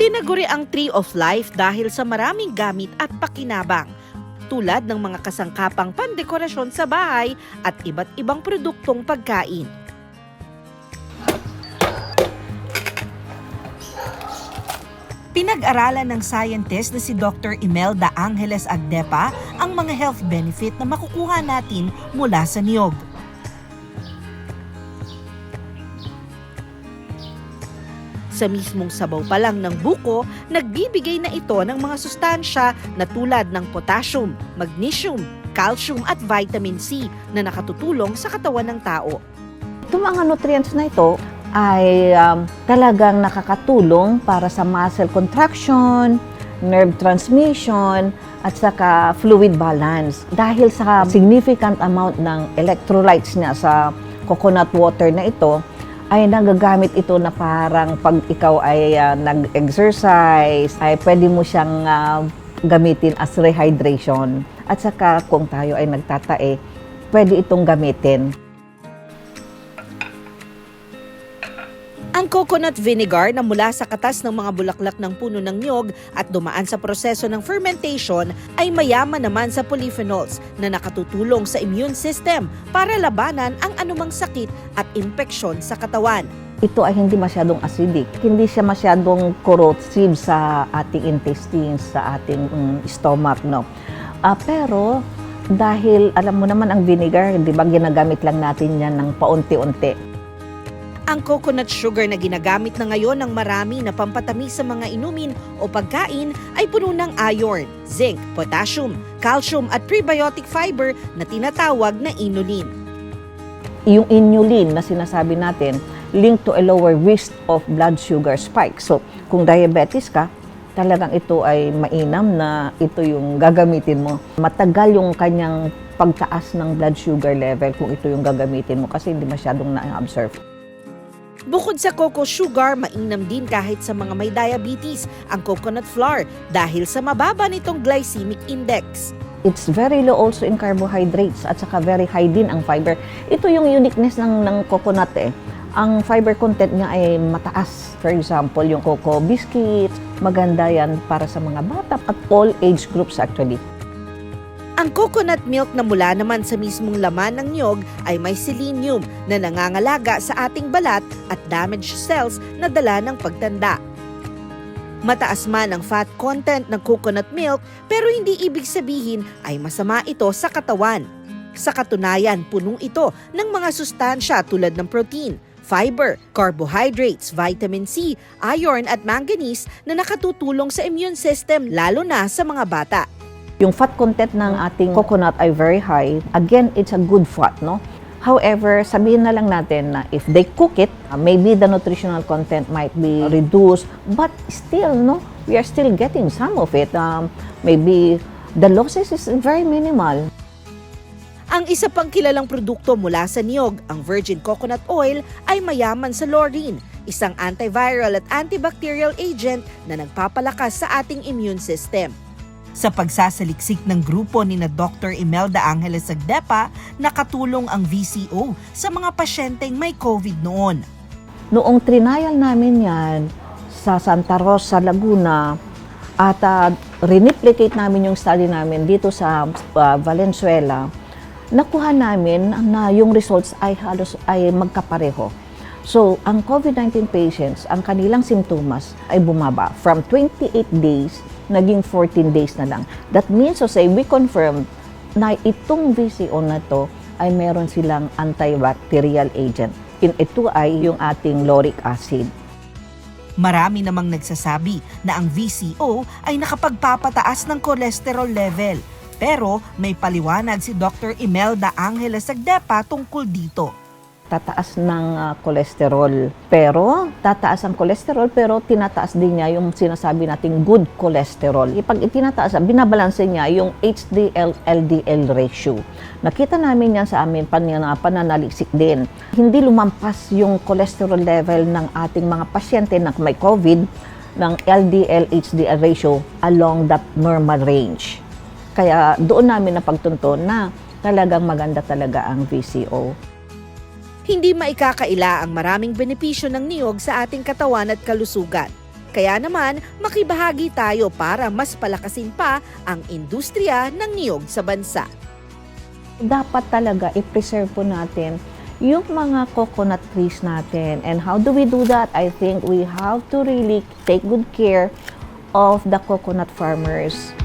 Tinaguri ang Tree of Life dahil sa maraming gamit at pakinabang tulad ng mga kasangkapang pandekorasyon sa bahay at iba't ibang produktong pagkain. Pinag-aralan ng scientist na si Dr. Imelda Angeles Agdepa ang mga health benefit na makukuha natin mula sa niyog. Sa mismong sabaw pa lang ng buko, nagbibigay na ito ng mga sustansya na tulad ng potassium, magnesium, calcium at vitamin C na nakatutulong sa katawan ng tao. Itong mga nutrients na ito ay um, talagang nakakatulong para sa muscle contraction, nerve transmission, at saka fluid balance. Dahil sa significant amount ng electrolytes niya sa coconut water na ito, ay nagagamit ito na parang pag ikaw ay ah, nag-exercise, ay pwede mo siyang ah, gamitin as rehydration. At saka kung tayo ay nagtatae, pwede itong gamitin. Ang coconut vinegar na mula sa katas ng mga bulaklak ng puno ng niyog at dumaan sa proseso ng fermentation ay mayaman naman sa polyphenols na nakatutulong sa immune system para labanan ang anumang sakit at impeksyon sa katawan. ito ay hindi masyadong acidic. Hindi siya masyadong corrosive sa ating intestines, sa ating mm, stomach, no? Ah, pero dahil alam mo naman ang vinegar, di ba ginagamit lang natin yan ng paunti-unti. Ang coconut sugar na ginagamit na ngayon ng marami na pampatamis sa mga inumin o pagkain ay puno ng iron, zinc, potassium, calcium at prebiotic fiber na tinatawag na inulin. Yung inulin na sinasabi natin, linked to a lower risk of blood sugar spike. So, kung diabetes ka, talagang ito ay mainam na ito yung gagamitin mo. Matagal yung kanyang pagtaas ng blood sugar level kung ito yung gagamitin mo kasi hindi masyadong na-observe. Bukod sa cocoa sugar, mainam din kahit sa mga may diabetes ang coconut flour dahil sa mababa nitong glycemic index. It's very low also in carbohydrates at saka very high din ang fiber. Ito yung uniqueness ng, ng coconut eh. Ang fiber content niya ay mataas. For example, yung cocoa biscuits, maganda yan para sa mga bata at all age groups actually. Ang coconut milk na mula naman sa mismong laman ng niyog ay may selenium na nangangalaga sa ating balat at damaged cells na dala ng pagtanda. Mataas man ang fat content ng coconut milk pero hindi ibig sabihin ay masama ito sa katawan. Sa katunayan, punong ito ng mga sustansya tulad ng protein, fiber, carbohydrates, vitamin C, iron at manganese na nakatutulong sa immune system lalo na sa mga bata. Yung fat content ng ating coconut ay very high. Again, it's a good fat, no? However, sabihin na lang natin na if they cook it, uh, maybe the nutritional content might be reduced, but still, no, we are still getting some of it. Um, maybe the losses is very minimal. Ang isa pang kilalang produkto mula sa niyog, ang virgin coconut oil, ay mayaman sa laurine, isang antiviral at antibacterial agent na nagpapalakas sa ating immune system. Sa pagsasaliksik ng grupo ni na Dr. Imelda Angeles Agdepa, nakatulong ang VCO sa mga pasyenteng may COVID noon. Noong trinayal namin yan sa Santa Rosa, Laguna, at uh, reneplicate namin yung study namin dito sa uh, Valenzuela, nakuha namin na yung results ay halos ay magkapareho. So, ang COVID-19 patients, ang kanilang simptomas ay bumaba from 28 days, naging 14 days na lang. That means to say, we confirmed na itong VCO na to ay meron silang antibacterial agent. In ito ay yung ating lauric acid. Marami namang nagsasabi na ang VCO ay nakapagpapataas ng cholesterol level. Pero may paliwanag si Dr. Imelda Angeles Agdepa tungkol dito. Tataas ng ah, cholesterol. Pero, tataas ang cholesterol, pero tinataas din niya yung sinasabi nating good cholesterol. Pag itinataas, binabalanse niya yung HDL-LDL ratio. Nakita namin yan sa amin pan, pananaliksik din. Hindi lumampas yung cholesterol level ng ating mga pasyente na may COVID ng LDL-HDL ratio along that normal range. Kaya doon namin napagtunto na talagang maganda talaga ang VCO. Hindi maikakaila ang maraming benepisyo ng niyog sa ating katawan at kalusugan. Kaya naman, makibahagi tayo para mas palakasin pa ang industriya ng niyog sa bansa. dapat talaga i-preserve po natin yung mga coconut trees natin. And how do we do that? I think we have to really take good care of the coconut farmers.